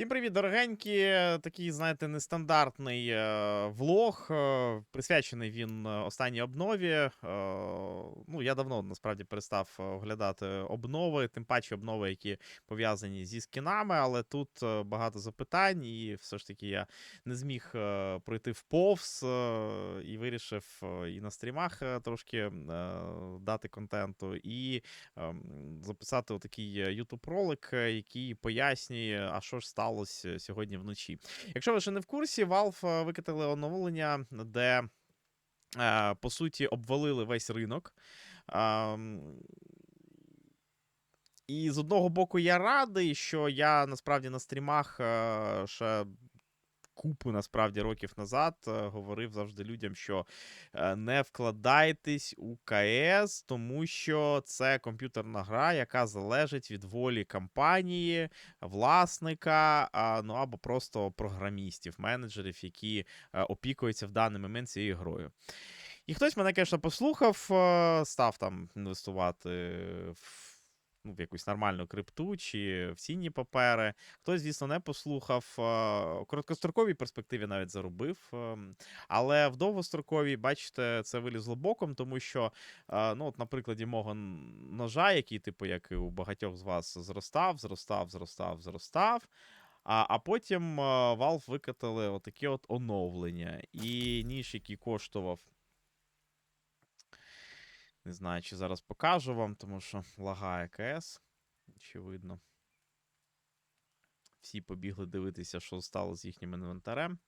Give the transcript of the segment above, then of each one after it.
Всім привіт, дорогенькі. Такий, знаєте, нестандартний е, влог. е, присвячений він е, останній обнові. Ну, я давно насправді перестав оглядати обнови, тим паче обнови, які пов'язані зі скінами, але тут багато запитань, і все ж таки я не зміг пройти в повз і вирішив і на стрімах трошки дати контенту, і ем, записати отакий YouTube ролик, який пояснює, а що ж сталося сьогодні вночі. Якщо ви ще не в курсі, Valve е, викатили оновлення, де е, по суті обвалили весь ринок. І з одного боку, я радий, що я насправді на стрімах е, ще купу насправді років назад е, говорив завжди людям, що е, не вкладайтесь у КС, тому що це комп'ютерна гра, яка залежить від волі компанії, власника, ну або просто програмістів, менеджерів, які е, опікуються в даний момент цією грою. І хтось мене, звісно, послухав, став там інвестувати в. Ну, в якусь нормальну крипту чи в цінні папери. Хтось, звісно, не послухав. У короткостроковій перспективі навіть заробив. ем, Але в довгостроковій, бачите, це вилізло боком, тому що, е, ну, от на прикладі мого ножа, який, типу, як і у багатьох з вас зростав, зростав, зростав, зростав. А, а потім е, Valve викатали отаке от оновлення. І ніж, який коштував. Не знаю, чи зараз покажу вам, тому що лагає КС. Очевидно. Всі побігли дивитися, що стало з їхнім інвентарем.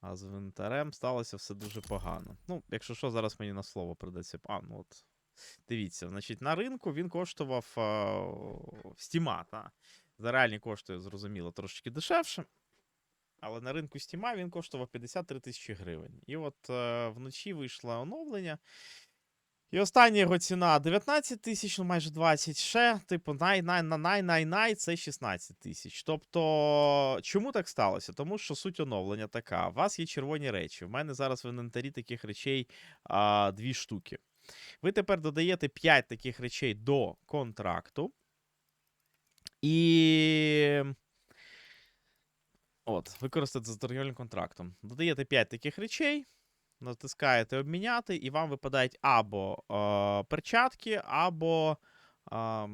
А з інвентарем сталося все дуже погано. Ну, якщо що, зараз мені на слово придеться. А, ну от. Дивіться, значить, на ринку він коштував в Стіма, та. За реальні кошти, зрозуміло, трошечки дешевше. Але на ринку Стіма він коштував 53 тисячі гривень. І от е, вночі вийшло оновлення. І остання його ціна 19 тисяч, ну майже 20. Ще, типу, най най най най най най це 16 тисяч. Тобто, чому так сталося? Тому що суть оновлення така: у вас є червоні речі. У мене зараз в інвентарі таких речей а, дві штуки. Ви тепер додаєте 5 таких речей до контракту. І. От, використати з торгівельним контрактом. Додаєте 5 таких речей, натискаєте обміняти, і вам випадають або е, перчатки, або е,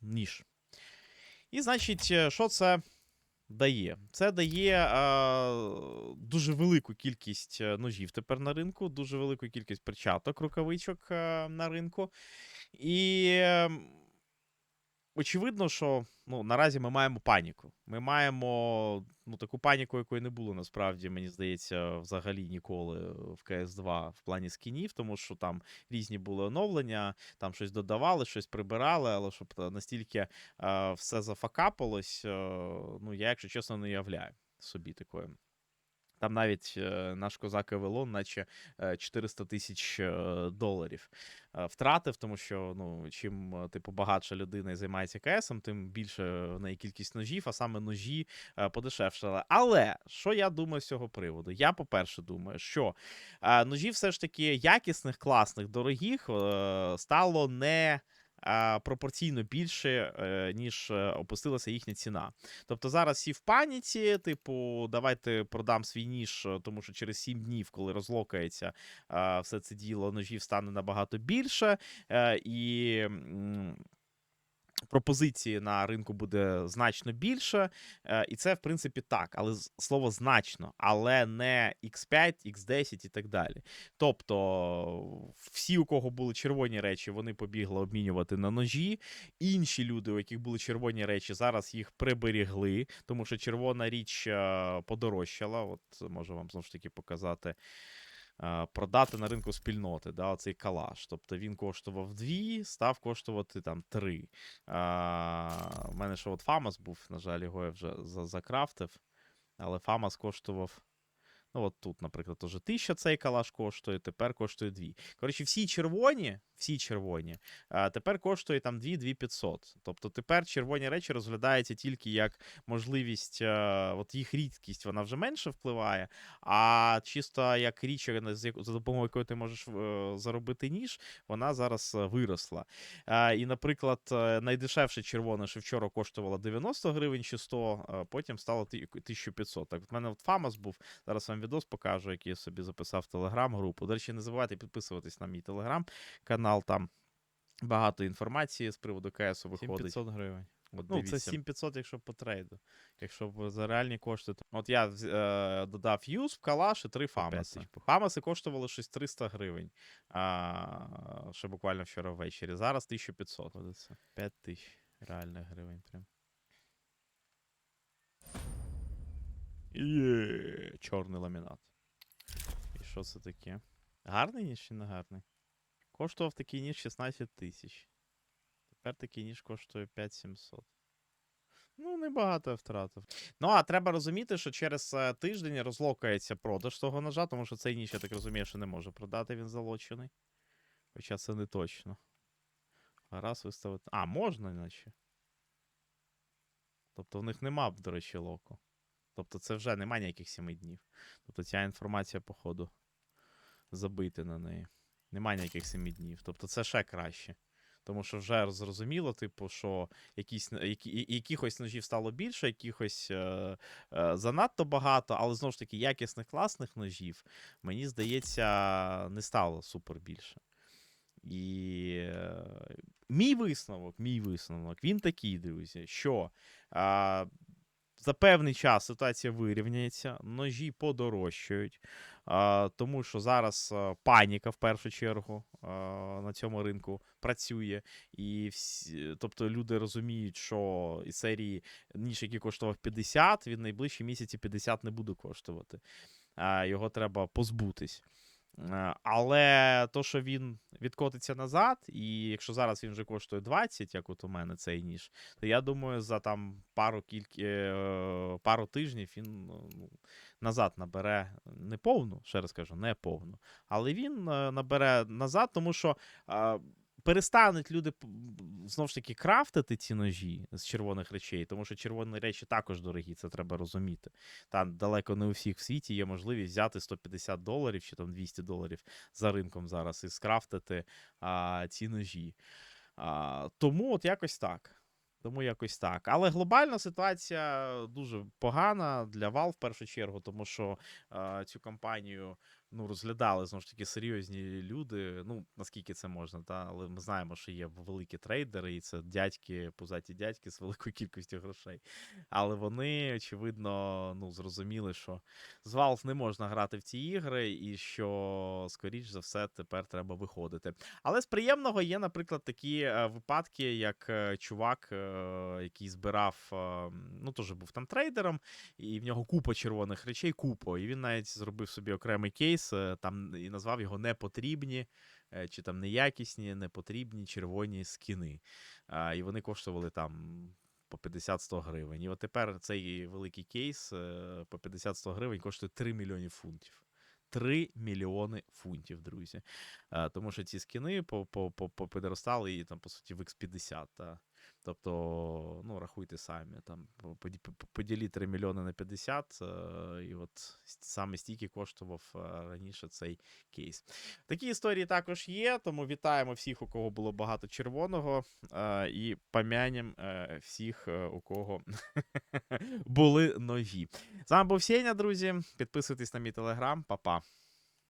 ніж. І, значить, е, що це дає? Це дає е, дуже велику кількість е, ножів тепер на ринку, дуже велику кількість перчаток, рукавичок е, на ринку. І. очевидно, що ну, наразі ми маємо паніку. Ми маємо ну, таку паніку, якої не було насправді, мені здається, взагалі ніколи в CS2 в плані скінів, тому що там різні були оновлення, там щось додавали, щось прибирали, але щоб настільки е, все зафакапилось, е, ну я, якщо чесно, не уявляю собі такої. Там навіть е, наш козак Евелон, наче е, 400 тисяч е, доларів е, втратив, тому що ну, чим е, типу багатша людина і займається КСом, тим більше в неї кількість ножів, а саме ножі е, подешевшали. Але що я думаю з цього приводу? Я, по-перше, думаю, що е, ножі все ж таки якісних, класних, дорогих е, стало не. Пропорційно більше, е, ніж е, опустилася їхня ціна. Тобто зараз всі в паніці, типу, давайте продам свій ніж, е, тому що через 7 днів, коли розлокається все це діло, ножів стане набагато більше. І. Пропозиції на ринку буде значно більше, е, і це в принципі так, але слово значно, але не X5, X10 і так далі. Тобто, всі, у кого були червоні речі, вони побігли обмінювати на ножі. Інші люди, у яких були червоні речі, зараз їх приберігли, тому що червона річ е, подорожчала. От можу вам знову ж таки показати. Е, Продати на ринку спільноти, да, оцей калаш. Тобто він коштував 2, став коштувати там 3. А, у мене ще от Фамас був, на жаль, його я вже закрафтив. Але Фамас коштував Ну, от тут, наприклад, теж 1000 цей калаш коштує, тепер коштує 2. Коротше, всі червоні, всі червоні, а, тепер коштує там 2 2500. Тобто тепер червоні речі розглядаються тільки як можливість, е, от їх рідкість, вона вже менше впливає, а чисто як річ, за допомогою якої ти можеш е, заробити ніж, вона зараз е, виросла. І, наприклад, найдешевше червоне, що вчора коштувало 90 гривень чи 100, а потім стало 1500. Так, в мене от Фамас був. Зараз вам відос покажу, який я собі записав в телеграм-групу. До речі, не забувайте підписуватись на мій телеграм-канал. Там багато інформації з приводу КС виходить. 7500 гривень. От Ну, це 7500, якщо по трейду. Якщо за реальні кошти. то- От я е, додав юз в калаш і три фамаси. Фамаси коштували щось 300 гривень. А, ще буквально вчора ввечері. Зараз 1500. От 5 тисяч реальних гривень. Прям. Є, чорний ламінат. І що це таке? Гарний ніж чи не гарний? Коштував такий ніж 16 тисяч. Тепер такий ніж коштує 5700. Ну, небагато я втратив. Ну, а треба розуміти, що через е, тиждень розлокається продаж того ножа, тому що цей ніж, я так розумію, що не може продати, він залочений. Хоча це не точно. Раз виставити. А, можна, наче. Тобто в них нема, до речі, локу. Тобто це вже немає ніяких 7 днів. Тобто ця інформація, походу, забити на неї. Немає ніяких 7 днів. Тобто це ще краще. Тому що вже зрозуміло, типу, що якісь, які, якихось ножів стало більше, якихось е, е, занадто багато, але знову ж таки, якісних класних ножів, мені здається, не стало супер більше. І е, мій висновок, мій висновок, він такий, друзі, що е, за певний час ситуація вирівняється, ножі подорожчають, тому що зараз паніка в першу чергу на цьому ринку працює. І всі, тобто люди розуміють, що із серії ніж, який коштував 50, він найближчі місяці 50 не буде коштувати. Його треба позбутись. Е, Але то, що він відкотиться назад, і якщо зараз він вже коштує 20, як от у мене цей ніж, то я думаю, за там пару кількі е, пару тижнів він ну, назад набере не повну, ще раз кажу, не повну. Але він е, набере назад, тому що перестануть люди знову ж таки крафтити ці ножі з червоних речей, тому що червоні речі також дорогі, це треба розуміти. Там далеко не у всіх в світі є можливість взяти 150 доларів чи там 200 доларів за ринком зараз і скрафтити а, ці ножі. А, тому от якось так. Тому якось так. Але глобальна ситуація дуже погана для Valve в першу чергу, тому що е, цю компанію ну, розглядали знову ж таки серйозні люди. Ну, наскільки це можна, та? але ми знаємо, що є великі трейдери, і це дядьки, пузаті дядьки з великою кількістю грошей. Але вони, очевидно, ну, зрозуміли, що з Valve не можна грати в ці ігри, і що, скоріш за все, тепер треба виходити. Але з приємного є, наприклад, такі е, випадки, як е, чувак, е, який збирав, ну теж був там трейдером, і в нього купа червоних речей, купа. І він навіть зробив собі окремий кейс, е, там і назвав його непотрібні, е, чи там неякісні, непотрібні червоні скіни. І вони коштували там. По 50-100 гривень. І от тепер цей великий кейс е, по 50-100 гривень коштує 3 мільйони фунтів. 3 мільйони фунтів, друзі. Тому що ці скіни по- і там, по суті, в X50. Та. Тобто, ну, рахуйте самі, там по- поділіть 3 мільйони на 50, е, і от саме стільки коштував е, раніше цей кейс. Такі історії також є, тому вітаємо всіх, у кого було багато червоного, е, і помянем е, всіх, у кого були нові. З вами був Сеня, друзі. Підписуйтесь на мій телеграм, Па-па.